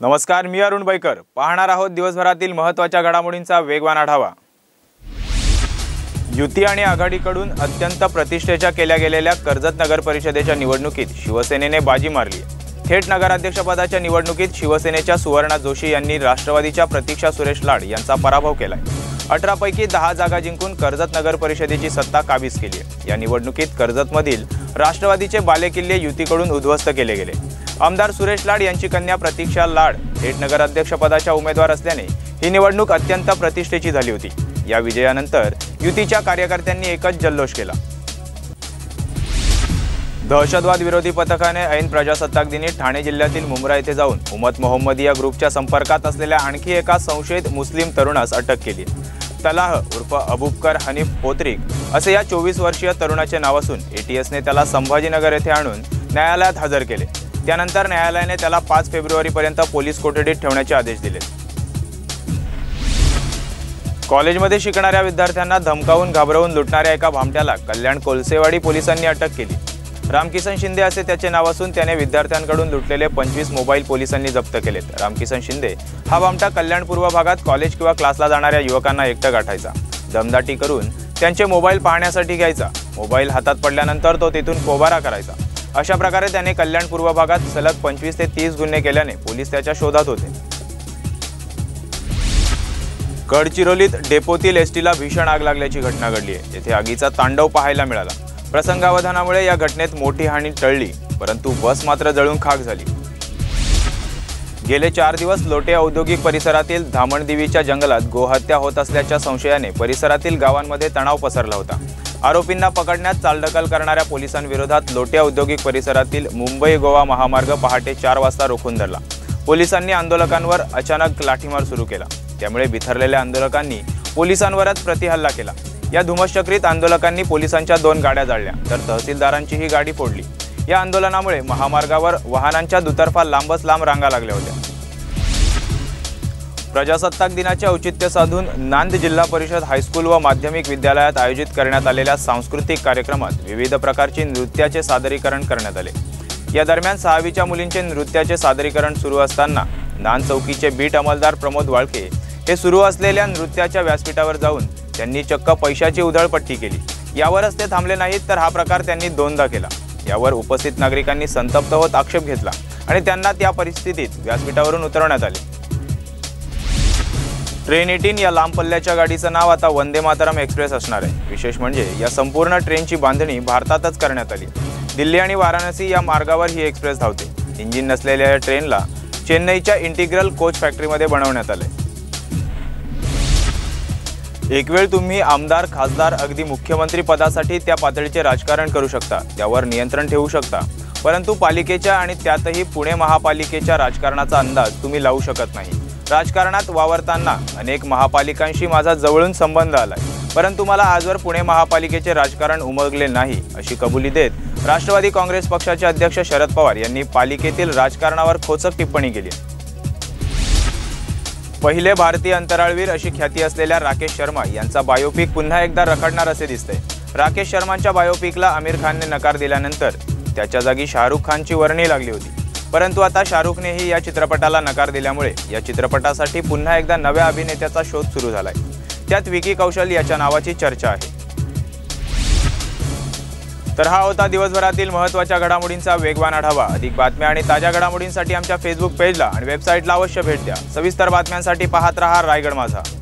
नमस्कार मी अरुण बैकर. पाहणार आहोत दिवसभरातील महत्त्वाच्या घडामोडींचा वेगवान आढावा. युती आणि आघाडीकडून अत्यंत प्रतिष्ठेच्या केल्या गेलेल्या कर्जत नगर परिषदेच्या निवडणुकीत शिवसेनेने बाजी मारली. थेट नगराध्यक्षपदाच्या निवडणुकीत शिवसेनेच्या सुवर्णा जोशी यांनी राष्ट्रवादीच्या प्रतीक्षा सुरेश लाड यांचा पराभव केलाय. अठरापैकी दहा जागा जिंकून कर्जत नगर परिषदेची सत्ता काबीज केली आहे या निवडणुकीत कर्जतमधील राष्ट्रवादीचे बालेकिल्ले युतीकडून उद्ध्वस्त केले गेले. आमदार सुरेश लाड यांची कन्या प्रतीक्षा लाड थेट नगराध्यक्षपदाच्या उमेदवार असल्याने ही निवडणूक अत्यंत प्रतिष्ठेची झाली होती. या विजयानंतर युतीच्या कार्यकर्त्यांनी एकच जल्लोष केला. दहशतवाद विरोधी पथकाने ऐन प्रजासत्ताक दिनी ठाणे जिल्ह्यातील मुंब्रा येथे जाऊन उमत मोहम्मदिया ग्रुपच्या संपर्कात असलेल्या आणखी एका संशयित मुस्लिम तरुणास अटक केली तलाह उर्फ अबुबकर हनीफ पोत्रिक असे या चोवीस वर्षीय तरुणाचे नाव असून एटीएसने त्याला संभाजीनगर येथे आणून न्यायालयात हजर केले. त्यानंतर न्यायालयाने त्याला पाच फेब्रुवारीपर्यंत पोलीस कोठडीत ठेवण्याचे आदेश दिले. कॉलेजमध्ये शिकणाऱ्या विद्यार्थ्यांना धमकावून घाबरवून लुटणाऱ्या एका भामट्याला कल्याण कोलसेवाडी पोलिसांनी अटक केली. रामकिसन शिंदे असे त्याचे नाव असून त्याने विद्यार्थ्यांकडून लुटलेले पंचवीस मोबाईल पोलिसांनी जप्त केलेत. रामकिसन शिंदे हा भामटा कल्याण पूर्व भागात कॉलेज किंवा क्लासला जाणाऱ्या युवकांना एकटं गाठायचा. दमदाटी करून त्यांचे मोबाईल पाहण्यासाठी घ्यायचा. मोबाईल हातात पडल्यानंतर तो तिथून पोबारा करायचा. अशा प्रकारे त्याने कल्याण पूर्व भागात सलग पंचवीस ते तीस गुन्हे केल्याने पोलीस त्याच्या शोधात होते. गडचिरोलीत डेपोतील एसटीला भीषण आग लागल्याची घटना घडली आहे. येथे आगीचा तांडव पाहायला मिळाला. प्रसंगावधानामुळे या घटनेत मोठी हानी टळली परंतु बस मात्र जळून खाक झाली. गेले चार दिवस लोटे औद्योगिक परिसरातील धामणदेवीच्या जंगलात गोहत्या होत असल्याच्या संशयाने परिसरातील गावांमध्ये तणाव पसरला होता. आरोपींना पकडण्यात चालढकल करणाऱ्या पोलिसांविरोधात लोट्या औद्योगिक परिसरातील मुंबई गोवा महामार्ग पहाटे चार वाजता रोखून धरला. पोलिसांनी आंदोलकांवर अचानक लाठीमार सुरू केला. त्यामुळे बिथरलेल्या आंदोलकांनी पोलिसांवरच प्रतिहल्ला केला. या धुमश्चक्रीत आंदोलकांनी पोलिसांच्या दोन गाड्या जाळल्या तर तहसीलदारांची ही गाडी फोडली. या आंदोलनामुळे महामार्गावर वाहनांच्या दुतर्फा लांबच लांब रांगा लागल्या होत्या. प्रजासत्ताक दिनाचे औचित्य साधून नांद जिल्हा परिषद हायस्कूल व माध्यमिक विद्यालयात आयोजित करण्यात आलेल्या सांस्कृतिक कार्यक्रमात विविध प्रकारची नृत्याचे सादरीकरण करण्यात आले. या दरम्यान सहावीच्या मुलींचे नृत्याचे सादरीकरण सुरू असताना नांद चौकीचे बीट अंमलदार प्रमोद वाळके हे सुरू असलेल्या नृत्याच्या व्यासपीठावर जाऊन त्यांनी चक्क पैशाची उधळपट्टी केली. यावरच ते थांबले नाहीत तर हा प्रकार त्यांनी दोनदा केला. यावर उपस्थित नागरिकांनी संतप्त होत आक्षेप घेतला आणि त्यांना त्या परिस्थितीत व्यासपीठावरून उतरवण्यात आले. ट्रेन एटीन या लांब पल्ल्याच्या गाडीचं नाव आता वंदे मातरम एक्सप्रेस असणार आहे. विशेष म्हणजे या संपूर्ण ट्रेनची बांधणी भारतातच करण्यात आली. दिल्ली आणि वाराणसी या मार्गावर ही एक्सप्रेस धावते. इंजिन नसलेल्या या ट्रेनला चेन्नईच्या इंटिग्रल कोच फॅक्टरीमध्ये बनवण्यात आले एक वेळ तुम्ही आमदार खासदार अगदी मुख्यमंत्री पदासाठी त्या पातळीचे राजकारण करू शकता. त्यावर नियंत्रण ठेवू शकता. परंतु पालिकेच्या आणि त्यातही पुणे महापालिकेच्या राजकारणाचा अंदाज तुम्ही लावू शकत नाही. राजकारणात वावरताना अनेक महापालिकांशी माझा जवळून संबंध आलाय. परंतु मला आजवर पुणे महापालिकेचे राजकारण उमगले नाही अशी कबुली देत राष्ट्रवादी काँग्रेस पक्षाचे अध्यक्ष शरद पवार यांनी पालिकेतील राजकारणावर खोचक टिप्पणी केली. पहिले भारतीय अंतराळवीर अशी ख्याती असलेल्या राकेश शर्मा यांचा बायोपिक पुन्हा एकदा रखडणार असे दिसतंय. राकेश शर्मांच्या बायोपिकला आमिर खानने नकार दिल्यानंतर त्याच्या जागी शाहरुख खानची वर्णी लागली होती. परंतु आता शाहरुखनेही या चित्रपटाला नकार दिल्यामुळे या चित्रपटासाठी पुन्हा एकदा नव्या अभिनेत्याचा शोध सुरू झालाय. त्यात विकी कौशल याच्या नावाची चर्चा आहे. तर हा होता दिवसभरातील महत्त्वाच्या घडामोडींचा वेगवान आढावा. अधिक बातम्या आणि ताज्या घडामोडींसाठी आमच्या फेसबुक पेजला आणि वेबसाईटला अवश्य भेट द्या. सविस्तर बातम्यांसाठी पाहत रहा रायगड माझा.